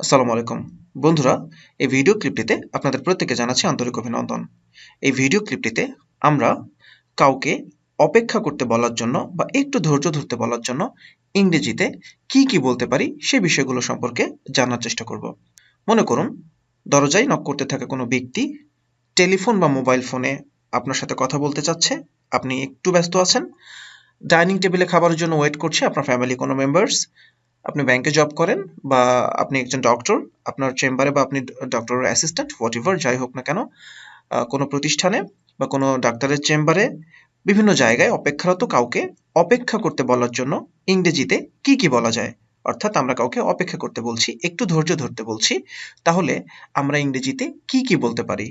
আসসালামু আলাইকুম। বন্ধুরা, এই ভিডিও ক্লিপটিতে আপনাদের প্রত্যেকে জানাচ্ছি আন্তরিক অভিনন্দন। এই ভিডিও ক্লিপটিতে আমরা কাউকে অপেক্ষা করতে বলার জন্য বা একটু ধৈর্য ধরতে বলার জন্য ইংরেজিতে কি কি বলতে পারি সে বিষয়গুলো সম্পর্কে জানার চেষ্টা করব। মনে করুন, দরজায় নক করতে থাকা কোনো ব্যক্তি টেলিফোন বা মোবাইল ফোনে আপনার সাথে কথা বলতে চাচ্ছে, আপনি একটু ব্যস্ত আছেন, ডাইনিং টেবিলে খাবারের জন্য ওয়েট করছে আপনার ফ্যামিলি কোনো মেম্বার্স আপনি ব্যাংকে জব করেন বা আপনি একজন ডক্টর আপনার চেম্বারে বা আপনি ডক্টরের অ্যাসিস্ট্যান্ট হোয়াট এভার যাই হোক না কেন কোনো প্রতিষ্ঠানে বা কোনো ডাক্তারের চেম্বারে বিভিন্ন জায়গায় অপেক্ষারত কাউকে অপেক্ষা করতে বলার জন্য ইংরেজিতে কি কি বলা যায়? অর্থাৎ আমরা কাউকে অপেক্ষা করতে বলছি, একটু ধৈর্য ধরতে বলছি, তাহলে আমরা ইংরেজিতে কি কি বলতে পারি?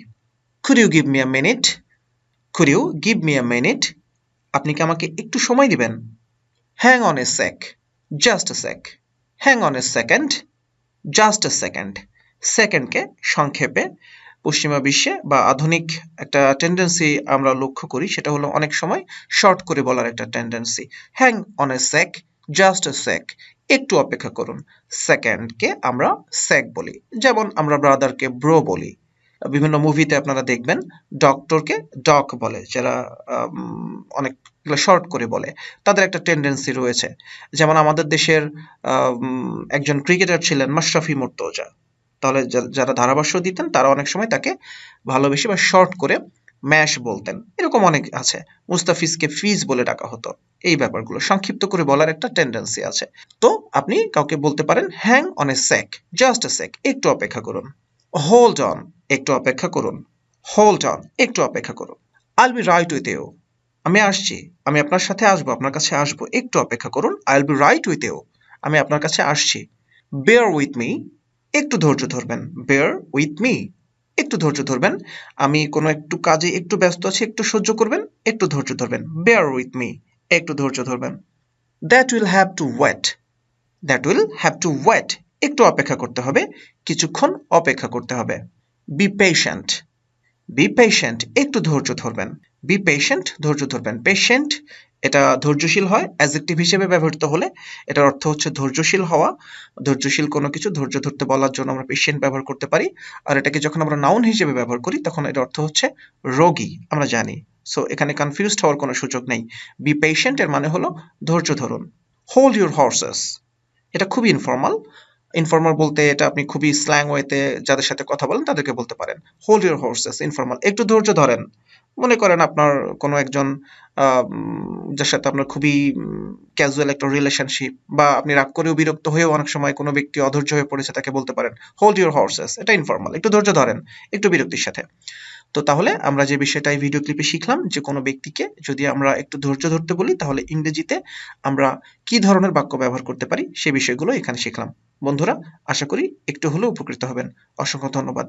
Could you give me a minute could you give me a minute আপনি কি আমাকে একটু সময় দিবেন? Hang on a sec just a sec hang on a second just a second সেকেন্ডকে সংক্ষেপে পশ্চিমা বিশ্বে বা আধুনিক একটা টেন্ডেন্সি আমরা লক্ষ্য করি, সেটা হলো অনেক সময় শর্ট করে বলার একটা tendency hang on a sec just a sec একটু অপেক্ষা করুন। সেকেন্ডকে আমরা সেক বলি। যেমন আমরা ব্রাদারকে ব্রো বলি। বিভিন্ন মুভিতে আপনারা দেখবেন ডক্টরকে ডক বলে, যারা অনেক শর্ট করে বলে। তাদের একটা টেন্ডেন্সি রয়েছে। যেমন আমাদের দেশের একজন ক্রিকেটার ছিলেন মাশরাফি মুর্তজা। তাহলে যারা ধারাভাষ্য দিতেন, তারা অনেক সময় তাকে ভালোবেসে বা শর্ট করে ম্যাশ বলতেন। এরকম অনেক আছে। মুস্তাফিজকে ফিজ বলে ডাকা হতো। এই ব্যাপারগুলো সংক্ষিপ্ত করে বলার একটা টেন্ডেন্সি আছে। তো আপনি কাউকে বলতে পারেন hang on a sec just a sec একটু অপেক্ষা করুন। হোল্ড অন একটু অপেক্ষা করুন। হোল্ড অন একটু অপেক্ষা করুন। আইল বি রাইট উইথ ইউ আমি আসছি। আমি আপনার সাথে আসব, আপনার কাছে আসব। একটু অপেক্ষা করুন। I will be right with you আমি আপনার কাছে আসছি। বেয়ার উইথ মি একটু ধৈর্য ধরবেন। বেয়ার উইথ মি একটু ধৈর্য ধরবেন। আমি কোনো একটু কাজে একটু ব্যস্ত আছি, একটু সহ্য করবেন। একটু ধৈর্য ধরবেন। বেয়ার উইথ মি একটু ধৈর্য ধরবেন। That will have to wait that will have to wait একটু অপেক্ষা করতে হবে। কিছুক্ষণ অপেক্ষা করতে হবে। বি পেশেন্ট বি পেশেন্ট একটু ধৈর্য ধরবেন। বি পেশেন্ট ধৈর্য ধরবেন। পেশেন্ট এটা ধৈর্যশীল হয় অ্যাজেক্টিভ হিসেবে ব্যবহৃত হলে। এটার অর্থ হচ্ছে ধৈর্যশীল হওয়া। ধৈর্যশীল কোনো কিছু ধৈর্য ধরতে বলার জন্য আমরা পেশেন্ট ব্যবহার করতে পারি। আর এটাকে যখন আমরা নাউন হিসেবে ব্যবহার করি, তখন এর অর্থ হচ্ছে রোগী, আমরা জানি। সো এখানে কনফিউজড হওয়ার কোনো সুযোগ নেই। বি পেশেন্ট এর মানে হলো ধৈর্য ধরুন। হোল্ড ইউর হর্সেস এটা খুবই ইনফর্মাল ইনফর্মাল বলতে এটা আপনি খুবই স্ল্যাং ওয়েতে যাদের সাথে কথা বলেন তাদেরকে বলতে পারেন। হোল্ড ইউর হর্সেস ইনফর্মাল একটু ধৈর্য ধরেন। মনে করেন আপনার কোনো একজন যার সাথে আপনার খুবই ক্যাজুয়াল একটা রিলেশনশিপ বা আপনি রাগ করেও বিরক্ত হয়েও অনেক সময় কোনো ব্যক্তি অধৈর্য হয়ে পড়েছে তাকে বলতে পারেন। হোল্ড ইউর হর্সেস এটা ইনফর্মাল একটু ধৈর্য ধরেন, একটু বিরক্তির সাথে। তো তাহলে আমরা যে বিষয়টা এই ভিডিও ক্লিপে শিখলাম যে কোনো ব্যক্তিকে যদি আমরা একটু ধৈর্য ধরতে বলি, তাহলে ইংরেজিতে আমরা কি ধরনের বাক্য ব্যবহার করতে পারি সে বিষয়গুলো এখানে শিখলাম। বন্ধুরা, আশা করি একটু হলেও উপকৃত হবেন। অসংখ্য ধন্যবাদ।